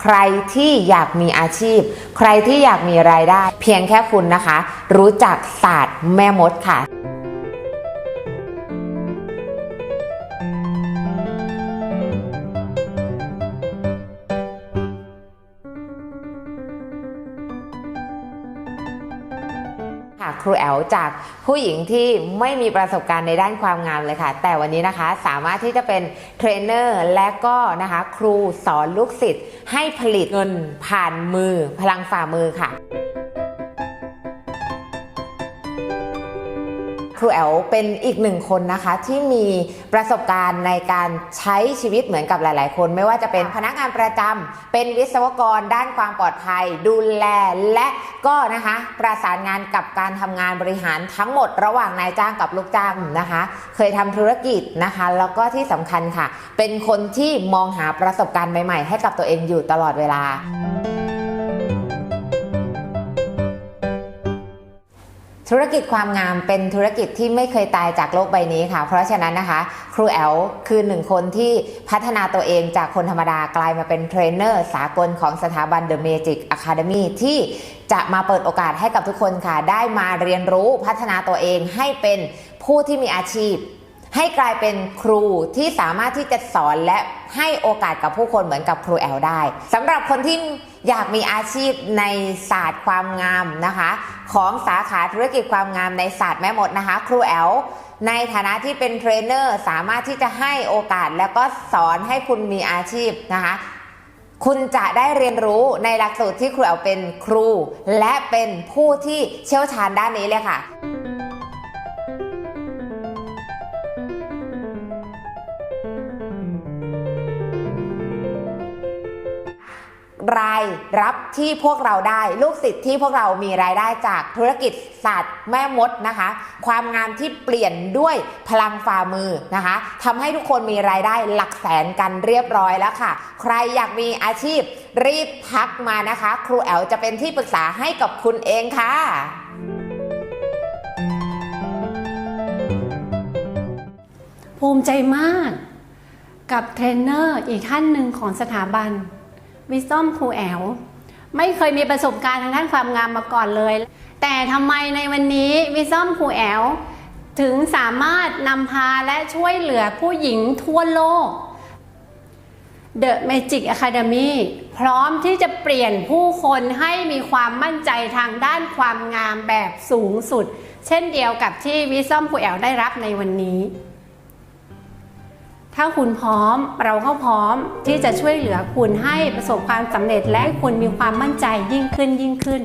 ใครที่อยากมีอาชีพ ใครที่อยากมีรายได้ เพียงแค่คุณนะคะ รู้จักศาสตร์แม่มดค่ะ ค่ะครูแอลจากผู้หญิงที่ไม่มีประสบการณ์ในด้านความงามเลยค่ะ แต่วันนี้นะคะสามารถที่จะเป็นเทรนเนอร์และก็นะคะครูสอนลูกศิษย์ให้ผลิตเงินผ่านมือพลังฝ่ามือค่ะ ครูแอลเป็นอีกหนึ่งคนนะคะที่มีประสบการณ์ในการใช้ชีวิตเหมือนกับหลาย ๆ คน ไม่ว่าจะเป็นพนักงานประจำเป็นวิศวกรด้านความปลอดภัย ดูแลและก็นะคะประสานงานกับการทำงานบริหารทั้งหมดระหว่างนายจ้างกับลูกจ้างนะคะ เคยทำธุรกิจนะคะแล้วก็ที่สำคัญค่ะ เป็นคนที่มองหาประสบการณ์ใหม่ ๆ ให้กับตัวเองอยู่ตลอดเวลา ธุรกิจความงามเป็นธุรกิจที่ไม่เคยตายจากโลกใบนี้ค่ะ เพราะฉะนั้นนะคะ ครูแอลคือหนึ่งคนที่พัฒนาตัวเองจากคนธรรมดากลายมาเป็นเทรนเนอร์สากลของสถาบัน The Magic Academy ที่จะมาเปิดโอกาสให้กับทุกคนค่ะ ได้มาเรียนรู้พัฒนาตัวเองให้เป็นผู้ที่มีอาชีพ ให้กลายเป็นครูที่สามารถที่จะสอนและให้โอกาสกับผู้คนเหมือนกับครูแอลได้สำหรับคนที่อยากมีอาชีพในศาสตร์ความงามนะคะ ของสาขาธุรกิจความงามในศาสตร์แม่หมดนะคะ ครูแอลในฐานะที่เป็นเทรนเนอร์สามารถที่จะให้โอกาสแล้วก็สอนให้คุณมีอาชีพนะคะคุณจะได้เรียนรู้ในหลักสูตรที่ครูแอลเป็นครู และเป็นผู้ที่เชี่ยวชาญด้านนี้เลยค่ะ รายรับที่พวกเราได้ลูกศิษย์ที่พวกเรามีรายได้จากธุรกิจศาสตร์แม่มดนะคะ ความงามที่เปลี่ยนด้วยพลังฝ่ามือนะคะทำให้ทุกคนมีรายได้หลักแสนกันเรียบร้อยแล้วค่ะ ใครอยากมีอาชีพรีบทักมานะคะ ครูแอลจะเป็นที่ปรึกษาให้กับคุณเองค่ะภูมิใจมาก กับเทรนเนอร์อีกท่านหนึ่งของสถาบันวิซอมครูแอลไม่เคยมีประสบการณ์ทางด้านความงามมาก่อนเลย แต่ทำไมในวันนี้วิซอมครูแอลถึงสามารถนำพาและช่วยเหลือผู้หญิงทั่วโลก The Magic Academy พร้อมที่จะเปลี่ยนผู้คนให้มีความมั่นใจทางด้านความงามแบบสูงสุด เช่นเดียวกับที่วิซอมครูแอลได้รับในวันนี้ ถ้าคุณพร้อมเราก็พร้อมที่จะช่วยเหลือคุณให้ประสบความสำเร็จและให้คุณมีความมั่นใจยิ่งขึ้นยิ่งขึ้น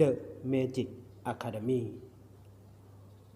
The Magic Academy